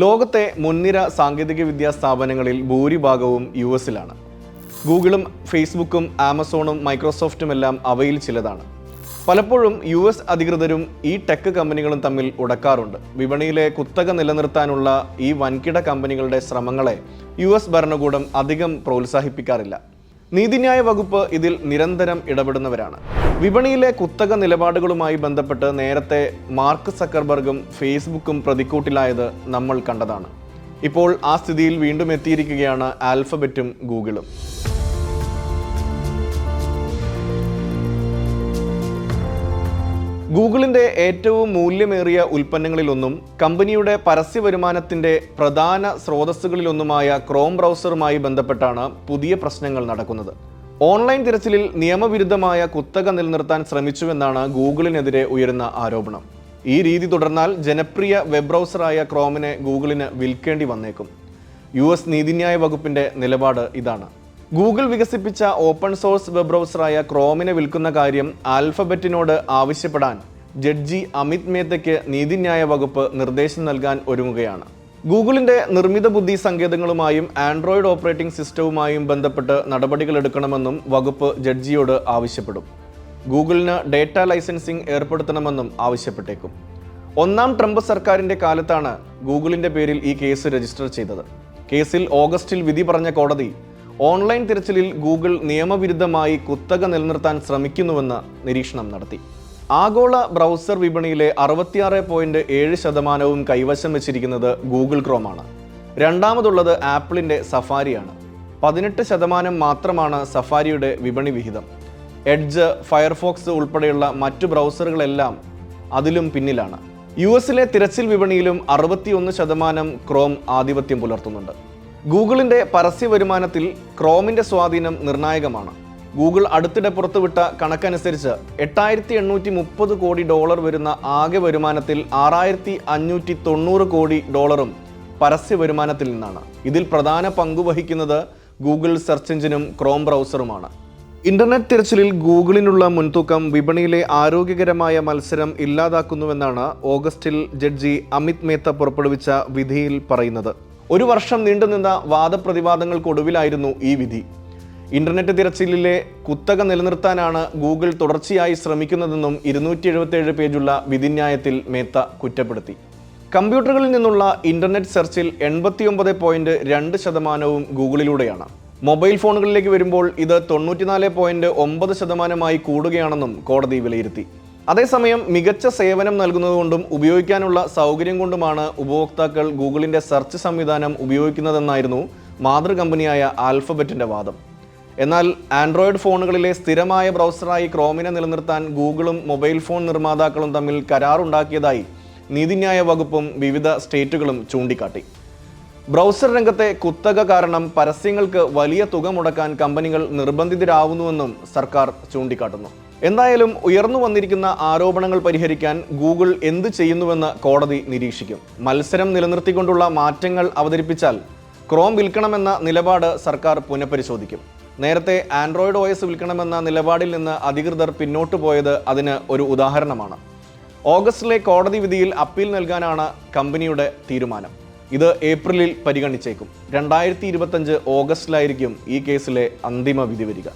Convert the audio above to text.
ലോകത്തെ മുൻനിര സാങ്കേതികവിദ്യാ സ്ഥാപനങ്ങളിൽ ഭൂരിഭാഗവും യു എസിലാണ്. ഗൂഗിളും ഫേസ്ബുക്കും ആമസോണും മൈക്രോസോഫ്റ്റും എല്ലാം അവയിൽ ചിലതാണ്. പലപ്പോഴും യു എസ് അധികൃതരും ഈ ടെക് കമ്പനികളും തമ്മിൽ ഉടക്കാറുണ്ട്. വിപണിയിലെ കുത്തക നിലനിർത്താനുള്ള ഈ വൻകിട കമ്പനികളുടെ ശ്രമങ്ങളെ യു എസ് ഭരണകൂടം അധികം പ്രോത്സാഹിപ്പിക്കാറില്ല. നീതിന്യായ വകുപ്പ് ഇതിൽ നിരന്തരം ഇടപെടുന്നവരാണ്. വിപണിയിലെ കുത്തക നിലപാടുകളുമായി ബന്ധപ്പെട്ട് നേരത്തെ മാർക്ക് സക്കർബർഗും ഫേസ്ബുക്കും പ്രതിക്കൂട്ടിലായത് നമ്മൾ കണ്ടതാണ്. ഇപ്പോൾ ആ സ്ഥിതിയിൽ വീണ്ടും എത്തിയിരിക്കുകയാണ് ആൽഫബറ്റും ഗൂഗിളും. ഗൂഗിളിന്റെ ഏറ്റവും മൂല്യമേറിയ ഉൽപ്പന്നങ്ങളിലൊന്നും കമ്പനിയുടെ പരസ്യ വരുമാനത്തിന്റെ പ്രധാന സ്രോതസ്സുകളിലൊന്നുമായ ക്രോം ബ്രൗസറുമായി ബന്ധപ്പെട്ടാണ് പുതിയ പ്രശ്നങ്ങൾ നടക്കുന്നത്. ഓൺലൈൻ തിരച്ചിലിൽ നിയമവിരുദ്ധമായ കുത്തക നിലനിർത്താൻ ശ്രമിച്ചുവെന്നാണ് ഗൂഗിളിനെതിരെ ഉയരുന്ന ആരോപണം. ഈ രീതി തുടർന്നാൽ ജനപ്രിയ വെബ് ബ്രൗസറായ ക്രോമിനെ ഗൂഗിളിന് വിൽക്കേണ്ടി വന്നേക്കും. യു എസ് നീതിന്യായ വകുപ്പിന്റെ നിലപാട് ഇതാണ്. ഗൂഗിൾ വികസിപ്പിച്ച ഓപ്പൺ സോഴ്സ് വെബ് ബ്രൗസറായ ക്രോമിനെ വിൽക്കുന്ന കാര്യം ആൽഫബറ്റിനോട് ആവശ്യപ്പെടാൻ ജഡ്ജി അമിത് മേത്തയ്ക്ക് നീതിന്യായ വകുപ്പ് നിർദ്ദേശം നൽകാൻ ഒരുങ്ങുകയാണ്. ഗൂഗിളിന്റെ നിർമ്മിത ബുദ്ധി സങ്കേതങ്ങളുമായും ആൻഡ്രോയിഡ് ഓപ്പറേറ്റിംഗ് സിസ്റ്റവുമായും ബന്ധപ്പെട്ട് നടപടികൾ എടുക്കണമെന്നും വകുപ്പ് ജഡ്ജിയോട് ആവശ്യപ്പെടും. ഗൂഗിളിന് ഡേറ്റ ലൈസൻസിംഗ് ഏർപ്പെടുത്തണമെന്നും ആവശ്യപ്പെട്ടേക്കും. ഒന്നാം ട്രംപ് സർക്കാരിന്റെ കാലത്താണ് ഗൂഗിളിന്റെ പേരിൽ ഈ കേസ് രജിസ്റ്റർ ചെയ്തത്. കേസിൽ ഓഗസ്റ്റിൽ വിധി പറഞ്ഞ കോടതി ഓൺലൈൻ തിരച്ചിലിൽ ഗൂഗിൾ നിയമവിരുദ്ധമായി കുത്തക നിലനിർത്താൻ ശ്രമിക്കുന്നുവെന്ന് നിരീക്ഷണം നടത്തി. ആഗോള ബ്രൗസർ വിപണിയിലെ അറുപത്തിയാറ് പോയിന്റ് ഏഴ് ശതമാനവും കൈവശം വെച്ചിരിക്കുന്നത് ഗൂഗിൾ ക്രോമാണ്. രണ്ടാമതുള്ളത് ആപ്പിളിന്റെ സഫാരിയാണ്. പതിനെട്ട് ശതമാനം മാത്രമാണ് സഫാരിയുടെ വിപണി വിഹിതം. എഡ്ജ് ഫയർഫോക്സ് ഉൾപ്പെടെയുള്ള മറ്റു ബ്രൗസറുകളെല്ലാം അതിലും പിന്നിലാണ്. യു എസിലെ തിരച്ചിൽ വിപണിയിലും അറുപത്തിയൊന്ന് ശതമാനം ക്രോം ആധിപത്യം പുലർത്തുന്നുണ്ട്. ഗൂഗിളിന്റെ പരസ്യ വരുമാനത്തിൽ ക്രോമിന്റെ സ്വാധീനം നിർണായകമാണ്. ഗൂഗിൾ അടുത്തിടെ പുറത്തുവിട്ട കണക്കനുസരിച്ച് എട്ടായിരത്തി എണ്ണൂറ്റി മുപ്പത് കോടി ഡോളർ വരുന്ന ആകെ വരുമാനത്തിൽ ആറായിരത്തി അഞ്ഞൂറ്റി തൊണ്ണൂറ് കോടി ഡോളറും പരസ്യ വരുമാനത്തിൽ നിന്നാണ്. ഇതിൽ പ്രധാന പങ്കുവഹിക്കുന്നത് ഗൂഗിൾ സെർച്ച് എഞ്ചിനും ക്രോം ബ്രൗസറുമാണ്. ഇന്റർനെറ്റ് തിരച്ചിലിൽ ഗൂഗിളിനുള്ള മുൻതൂക്കം വിപണിയിലെ ആരോഗ്യകരമായ മത്സരം ഇല്ലാതാക്കുന്നുവെന്നാണ് ഓഗസ്റ്റിൽ ജഡ്ജി അമിത് മേത്ത പുറപ്പെടുവിച്ച വിധിയിൽ പറയുന്നത്. ഒരു വർഷം നീണ്ടുനിന്ന വാദപ്രതിവാദങ്ങൾക്കൊടുവിലായിരുന്നു ഈ വിധി. ഇന്റർനെറ്റ് തിരച്ചിലിലെ കുത്തക നിലനിർത്താനാണ് ഗൂഗിൾ തുടർച്ചയായി ശ്രമിക്കുന്നതെന്നും ഇരുന്നൂറ്റി എഴുപത്തിയേഴ് പേജുള്ള വിധിന്യായത്തിൽ മേത്ത കുറ്റപ്പെടുത്തി. കമ്പ്യൂട്ടറുകളിൽ നിന്നുള്ള ഇന്റർനെറ്റ് സെർച്ചിൽ എൺപത്തിയൊമ്പത് പോയിന്റ് രണ്ട് ശതമാനവും ഗൂഗിളിലൂടെയാണ്. മൊബൈൽ ഫോണുകളിലേക്ക് വരുമ്പോൾ ഇത് തൊണ്ണൂറ്റിനാല് പോയിന്റ് ഒമ്പത് ശതമാനമായി കൂടുകയാണെന്നും കോടതി വിലയിരുത്തി. അതേസമയം മികച്ച സേവനം നൽകുന്നതുകൊണ്ടും ഉപയോഗിക്കാനുള്ള സൗകര്യം കൊണ്ടുമാണ് ഉപഭോക്താക്കൾ ഗൂഗിളിന്റെ സെർച്ച് സംവിധാനം ഉപയോഗിക്കുന്നതെന്നായിരുന്നു മാതൃ കമ്പനിയായ ആൽഫബറ്റിന്റെ വാദം. എന്നാൽ ആൻഡ്രോയിഡ് ഫോണുകളിലെ സ്ഥിരമായ ബ്രൗസറായി ക്രോമിനെ നിലനിർത്താൻ ഗൂഗിളും മൊബൈൽ ഫോൺ നിർമ്മാതാക്കളും തമ്മിൽ കരാറുണ്ടാക്കിയതായി നീതിന്യായ വകുപ്പും വിവിധ സ്റ്റേറ്റുകളും ചൂണ്ടിക്കാട്ടി. ബ്രൗസർ രംഗത്തെ കുത്തക കാരണം പരസ്യങ്ങൾക്ക് വലിയ തുക മുടക്കാൻ കമ്പനികൾ നിർബന്ധിതരാവുന്നുവെന്നും സർക്കാർ ചൂണ്ടിക്കാട്ടുന്നു. എന്തായാലും ഉയർന്നു വന്നിരിക്കുന്ന ആരോപണങ്ങൾ പരിഹരിക്കാൻ ഗൂഗിൾ എന്ത് ചെയ്യുന്നുവെന്ന് കോടതി നിരീക്ഷിക്കും. മത്സരം നിലനിർത്തിക്കൊണ്ടുള്ള മാറ്റങ്ങൾ അവതരിപ്പിച്ചാൽ ക്രോം വിൽക്കണമെന്ന നിലപാട് സർക്കാർ പുനഃപരിശോധിക്കും. നേരത്തെ ആൻഡ്രോയിഡ് ഒ വിൽക്കണമെന്ന നിലപാടിൽ നിന്ന് അധികൃതർ പിന്നോട്ട് പോയത് അതിന് ഒരു ഉദാഹരണമാണ്. ഓഗസ്റ്റിലെ കോടതി വിധിയിൽ അപ്പീൽ നൽകാനാണ് കമ്പനിയുടെ തീരുമാനം. ഇത് ഏപ്രിലിൽ പരിഗണിച്ചേക്കും. രണ്ടായിരത്തി ഇരുപത്തഞ്ച് ഓഗസ്റ്റിലായിരിക്കും ഈ കേസിലെ അന്തിമ വിധി വരിക.